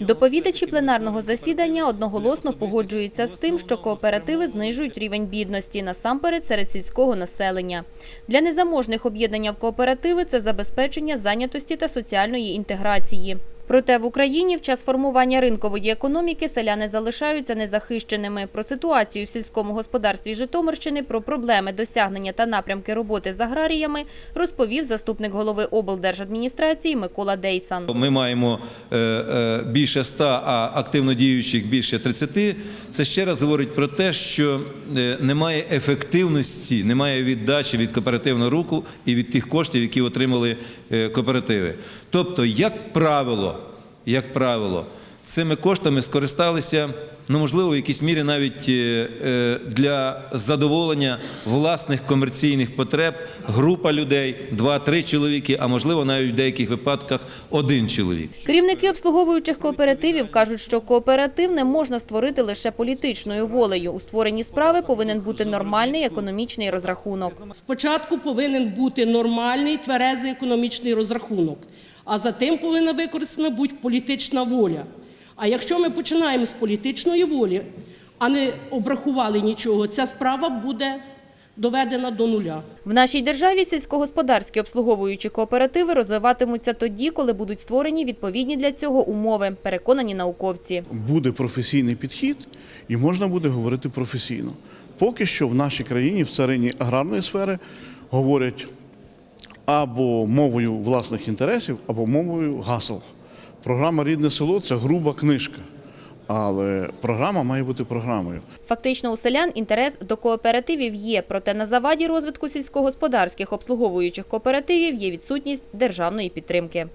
Доповідачі пленарного засідання одноголосно погоджуються з тим, що кооперативи знижують рівень бідності, насамперед серед сільського населення. Для незаможних об'єднання в кооперативи – це забезпечення зайнятості та соціальної інтеграції. Проте в Україні в час формування ринкової економіки селяни залишаються незахищеними. Про ситуацію в сільському господарстві Житомирщини, про проблеми досягнення та напрямки роботи з аграріями розповів заступник голови облдержадміністрації Микола Дейсан. Ми маємо е, е, більше 100, а активно діючих більше 30. Це ще раз говорить про те, що е, немає ефективності, немає віддачі від кооперативного руху і від тих коштів, які отримали кооперативи. Тобто, як правило, як правило, цими коштами скористалися, ну можливо, в якійсь мірі навіть е, е, для задоволення власних комерційних потреб група людей, два-три чоловіки, а можливо навіть в деяких випадках один чоловік. Керівники обслуговуючих кооперативів кажуть, що кооператив не можна створити лише політичною волею. У створенні справи повинен бути нормальний економічний розрахунок. Спочатку повинен бути нормальний тверезий економічний розрахунок, а за тим повинна використана бути політична воля. А якщо ми починаємо з політичної волі, а не обрахували нічого, ця справа буде доведена до нуля. В нашій державі сільськогосподарські обслуговуючі кооперативи розвиватимуться тоді, коли будуть створені відповідні для цього умови, переконані науковці. буде професійний підхід і можна буде говорити професійно. Поки що в нашій країні, в царині аграрної сфери, говорять або мовою власних інтересів, або мовою гасел. Програма Рідне село це груба книжка, але програма має бути програмою. Фактично у селян інтерес до кооперативів є, проте на заваді розвитку сільськогосподарських обслуговуючих кооперативів є відсутність державної підтримки.